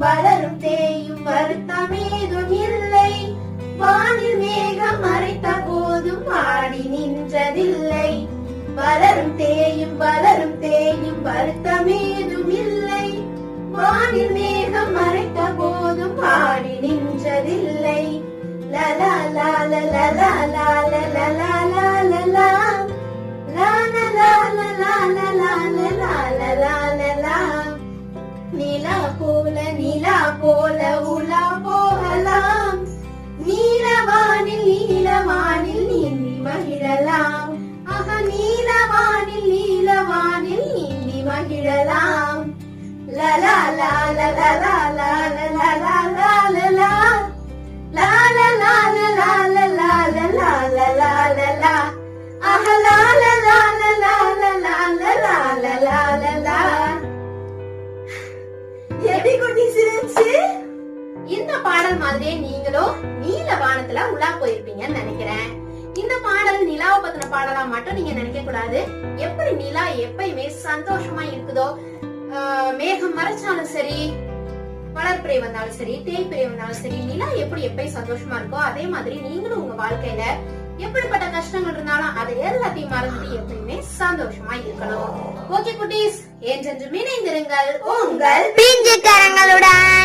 வளரும் தேயும் வருத்தமேதும் இல்லை. வானில் மேகம் மறைத்த போதும் ஆடி நின்றதில்லை. வளரும் தேயும் வளரும் தேயும் வருத்தமேதும் இல்லை. வானில் மேகம் மறைத்த போதும் ஆடி நின்றதில்லை. லலா லால லலா லால போல நிலா போல உலா போகலாம். நீலவானில் நீலவானில் நீந்தி மகிழலாம். அக நீலவானில் நீலவானில் நீந்தி மகிழலாம். லலா லா லா லலா எப்படி குட்டீஸ் இருந்துச்சு இந்த பாடல் மாதிரியே நீங்களும் நீல வானத்துல உலா போயிருப்பீங்கன்னு நினைக்கிறேன். இந்த பாடல் நிலாவை பத்தின பாடலா மட்டும் நீங்க நினைக்க கூடாது. எப்படி நிலா எப்பயுமே சந்தோஷமா இருக்குதோ ஆஹ் மேகம் மறைச்சாலும் சரி வளர்ப்பிறை வந்தாலும் சரி தேய்பிறை வந்தாலும் சரி நிலா எப்படி எப்பயும் சந்தோஷமா இருக்கோ அதே மாதிரி நீங்களும் உங்க வாழ்க்கையில எப்படிப்பட்ட கஷ்டங்கள் இருந்தாலும் அதை எல்லாத்தையும் மறந்துட்டு எப்பயுமே சந்தோஷமா இருக்கணும் ஓகே குட்டீஸ் என்றென்றும் இணைந்திருங்கள் உங்கள் பிஞ்சு கரங்களுடன்